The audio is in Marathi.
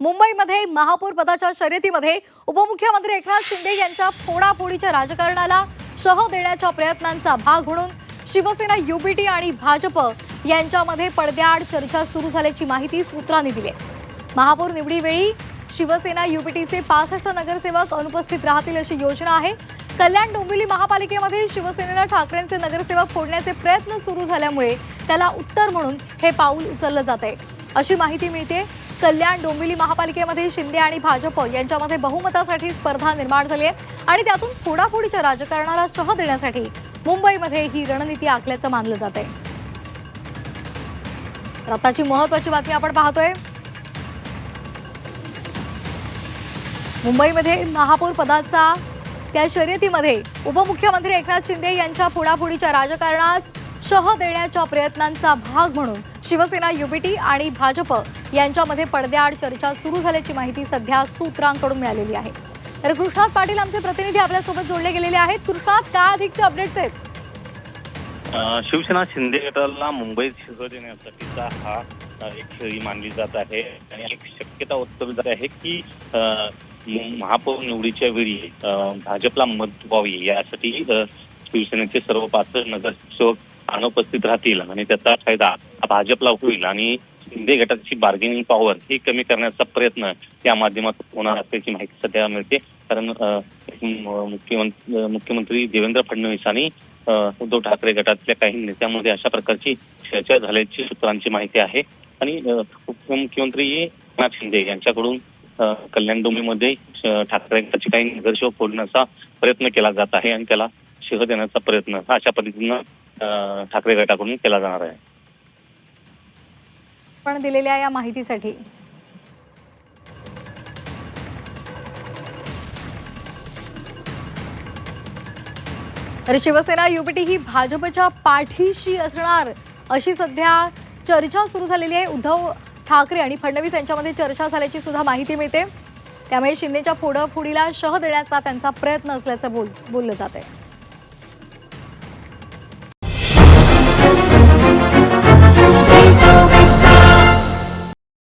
मुंबईमध्ये महापौर पदाच्या शर्यतीमध्ये उपमुख्यमंत्री एकनाथ शिंदे यांच्या फोडाफोडीच्या राजकारणाला शह देण्याच्या प्रयत्नांचा भाग म्हणून शिवसेना युबीटी आणि भाजप यांच्यामध्ये पडद्याआड चर्चा सुरू झाल्याची माहिती सूत्रांनी दिली आहे. महापौर निवडीवेळी शिवसेना युबीटीचे पासष्ट नगरसेवक अनुपस्थित राहतील अशी योजना आहे कल्याण डोंबिवली महापालिकेमध्ये शिवसेनेला ठाकरेंचे नगरसेवक फोडण्याचे प्रयत्न सुरू झाल्यामुळे त्याला उत्तर म्हणून हे पाऊल उचललं जात आहे अशी माहिती मिळते कल्याण डोंबिवली महापालिकेमध्ये शिंदे आणि भाजप यांच्यामध्ये बहुमतासाठी स्पर्धा निर्माण झाली आहे. आणि त्यातून फोडाफोडीच्या राजकारणाला शह देण्यासाठी मुंबईमध्ये ही रणनीती आखल्याचं मानलं जात आहे आताची महत्वाची बातमी आपण पाहतोय. मुंबईमध्ये महापौर पदाचा त्या शर्यतीमध्ये उपमुख्यमंत्री एकनाथ शिंदे यांच्या फोडाफोडीच्या राजकारणास शह देण्याच्या प्रयत्नांचा भाग म्हणून शिवसेना युबीटी आणि भाजप यांच्यामध्ये पडद्याआड चर्चा सुरू झाल्याची माहिती सध्या सूत्रांकडून मिळालेली आहे. तर कृष्णात पाटील आमचे प्रतिनिधी आपल्यासोबत जोडले गेलेले आहेत. कृष्णात काय अधिकचे अपडेट्स आहेत? शिवसेना शिंदे गटाला मुंबईत शिरवळ देण्यासाठीचा हा एक खेळी मानली जात आहे. आणि एक शक्यता वर्तवली जात आहे की महापौर निवडीच्या वेळी भाजपला मत व्हावी यासाठी शिवसेनेचे सर्व पाच नगरसेवक अनुपस्थित राहतील आणि त्याचा फायदा भाजपला होईल आणि शिंदे गटाची बार्गेनिंग पॉवर ही कमी करण्याचा प्रयत्न या माध्यमातून होणार असल्याची माहिती सध्या मिळते. कारण मुख्यमंत्री मुख्यमंत्री देवेंद्र फडणवीस आणि उद्धव ठाकरे गटातल्या काही नेत्यांमध्ये अशा प्रकारची चर्चा झाल्याची सूत्रांची माहिती आहे. आणि उपमुख्यमंत्री एकनाथ शिंदे यांच्याकडून कल्याण डोंबिवलीमध्ये ठाकरे गटाचे काही निदर्शक फोडण्याचा प्रयत्न केला जात आहे आणि त्याला शिह देण्याचा प्रयत्न अशा पद्धतीनं ठाकरे गटाकडून केला जाणार आहे. पण दिलेल्या या माहितीसाठी. तर शिवसेना युपीटी ही भाजपच्या पाठीशी असणार अशी सध्या चर्चा सुरू झालेली आहे. उद्धव ठाकरे आणि फडणवीस यांच्यामध्ये चर्चा झाल्याची सुद्धा माहिती मिळते. त्यामुळे शिंदेच्या पुढं पुढीला शह देण्याचा त्यांचा प्रयत्न असल्याचं बोल बोललं जात आहे